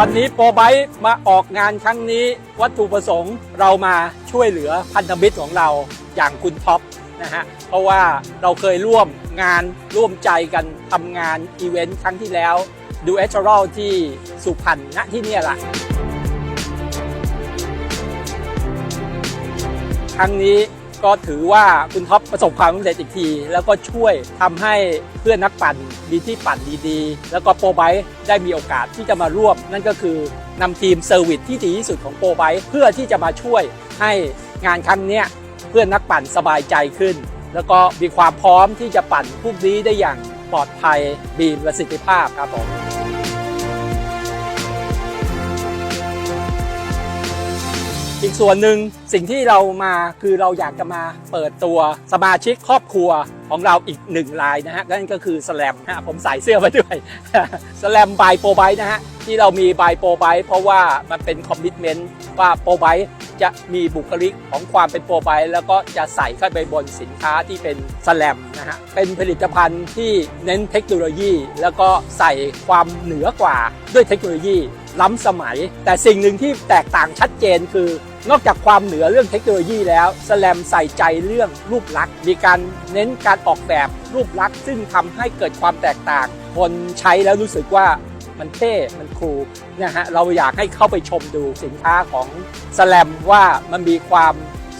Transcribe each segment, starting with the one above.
วันนี้โปรไบต์มาออกงานครั้งนี้ วัตถุประสงค์เรามาช่วยเหลือพันธมิตรของเราอย่างคุณท็อปนะฮะเพราะว่าเราเคยร่วมงานร่วมใจกันทำงานอีเวนต์ครั้งที่แล้วดูเอชเรลที่สุพรรณณที่นี่แหละครั้งนี้ ก็ถือว่าคุณท็อปประสบความสำเร็จอีกที แล้วก็ช่วยทำให้เพื่อนนักปั่นมีที่ปั่นดีๆ แล้วก็โปรไบต์ได้มีโอกาสที่จะมาร่วม นั่นก็คือนำทีมเซอร์วิสที่ดีที่สุดของโปรไบต์เพื่อที่จะมาช่วยให้งานครั้งนี้เพื่อนนักปั่นสบายใจขึ้น แล้วก็มีความพร้อมที่จะปั่นพวกนี้ได้อย่างปลอดภัยมีประสิทธิภาพครับผม อีกส่วนหนึ่งสิ่งที่เรามาคือเราอยากจะมาเปิดตัวสมาชิกครอบครัว ของเราอีกหนึ่งรายนะฮะนั่นก็คือสแลมฮะผมใส่เสื้อมาด้วยสแลมบายโปรไบนะฮะที่เรามีบายโปรไบเพราะว่ามันเป็นคอมมิชเมนต์ว่าโปรไบจะมีบุคลิกของความเป็นโปรไบแล้วก็จะใส่เข้าไปบนสินค้าที่เป็นสแลมนะฮะเป็นผลิตภัณฑ์ที่เน้นเทคโนโลยี แล้วก็ใส่ความเหนือกว่าด้วยเทคโนโลยีล้ำสมัย แต่สิ่งหนึ่งที่แตกต่างชัดเจนคือ นอกจากความเหนือเรื่องเทคโนโลยีแล้วสแลมใส่ใจเรื่องรูปลักษณ์ มีการเน้นการออกแบบรูปลักษณ์ ซึ่งทำให้เกิดความแตกต่าง คนใช้แล้วรู้สึกว่ามันเท่ มันคูลนะฮะ เราอยากให้เข้าไปชมดูสินค้าของสแลมว่ามันมีความ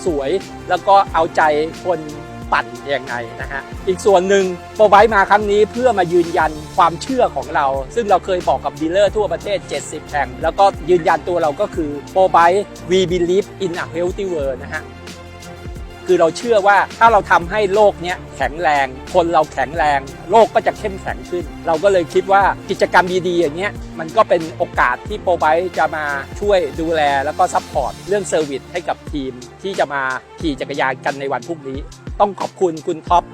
สวย แล้วก็เอาใจคน ปั่นยังไงนะฮะอีกส่วนหนึ่งโปรไบมาครั้งนี้เพื่อมายืนยันความเชื่อของเรา ซึ่งเราเคยบอกกับดีลเลอร์ทั่วประเทศ 70 แห่ง แล้วก็ยืนยันตัวเราก็คือโปรไบ we believe in a healthy world นะฮะ คือเราเชื่อว่าถ้าเราทำให้โลกนี้แข็งแรง คนเราแข็งแรง โลกก็จะเข้มแข็งขึ้น เราก็เลยคิดว่ากิจกรรมดีๆอย่างเงี้ยมันก็เป็นโอกาสที่โปรไบจะมาช่วยดูแล แล้วก็ซัพพอร์ตเรื่องเซอร์วิสให้กับทีมที่จะมาขี่จักรยานกันในวันพรุ่งนี้ ต้องขอบคุณคุณท็อป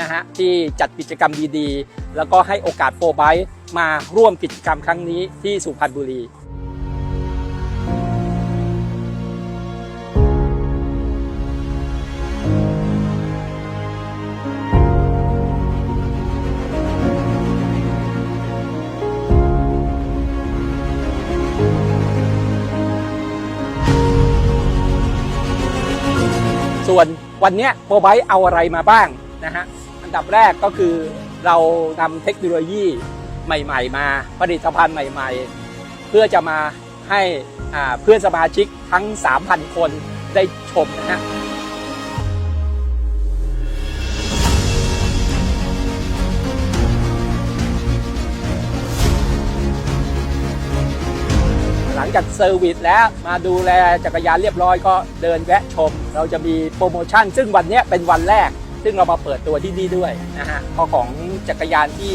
นะฮะที่จัดกิจกรรมดีๆ แล้วก็ให้โอกาสโปรไบมาร่วมกิจกรรมครั้งนี้ที่สุพรรณบุรี ส่วนวันนี้โปรไบต์เอาอะไรมาบ้างนะฮะอันดับแรกก็คือเรานำเทคโนโลยีใหม่ ๆ มาผลิตภัณฑ์ใหม่ ๆ เพื่อจะมาให้เพื่อนสมาชิกทั้ง 3,000 คนได้ชมนะฮะ ลังจากเซอร์วิสแล้วมาดูแลจักรยานเรียบร้อยก็เดินแวะชม เราจะมีโปรโมชั่น ซึ่งวันนี้เป็นวันแรก ซึ่งเรามาเปิดตัวที่นี่ด้วยนะฮะเพราะของจักรยานที่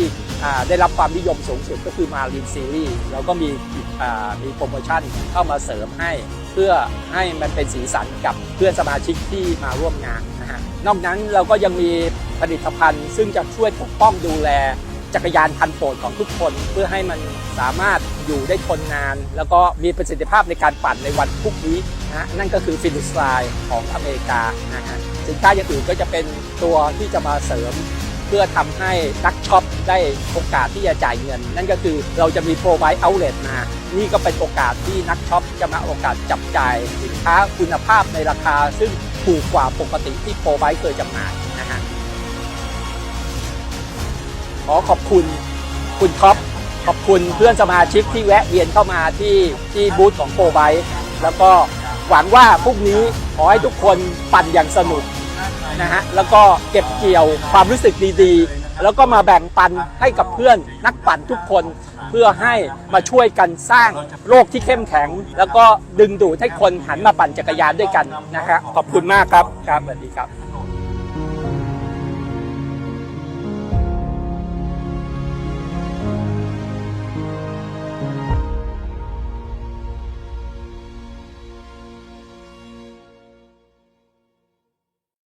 ได้รับความนิยมสูงสุดก็คือมารินซีรีส์เราก็มีมีโปรโมชั่นเข้ามาเสริมให้ เพื่อให้มันเป็นสีสันกับเพื่อนสมาชิกที่มาร่วมงานนะฮะนอกนั้นเราก็ยังมีผลิตภัณฑ์ ซึ่งจะช่วยปกป้องดูแลจักรยานคันโปรดของทุกคน เพื่อให้มันสามารถ อยู่ได้ทนนาน แล้วก็มีประสิทธิภาพในการปั่นในวันพรุ่งนี้นะนั่นก็คือฟินิสไลน์ของอเมริกานะฮะสินค้าอย่างอื่นก็จะเป็นตัวที่จะมาเสริม เพื่อทำให้นักช็อปได้โอกาสที่จะจ่ายเงิน นั่นก็คือเราจะมีโปรไบต์เอาเล t มา นี่ก็เป็นโอกาสที่นักช็อปจะมาโอกาสจับจ่ายสินค้าคุณภาพในราคา ซึ่งถูกกว่าปกติที่โปรไบต์เคยจำหน่ายนะฮะขอขอบคุณคุณท็อป ขอบคุณเพื่อนสมาชิกที่แวะเวียนเข้ามาที่ที่บูธของโปรไบแล้วก็หวังว่าพรุ่งนี้ขอให้ทุกคนปั่นอย่างสนุกนะฮะแล้วก็เก็บเกี่ยวความรู้สึกดีๆ แล้วก็มาแบ่งปันให้กับเพื่อนนักปั่นทุกคน เพื่อให้มาช่วยกันสร้างโลกที่เข้มแข็ง แล้วก็ดึงดูดให้คนหันมาปั่นจักรยานด้วยกันนะฮะขอบคุณมากครับครับสวัสดีครับ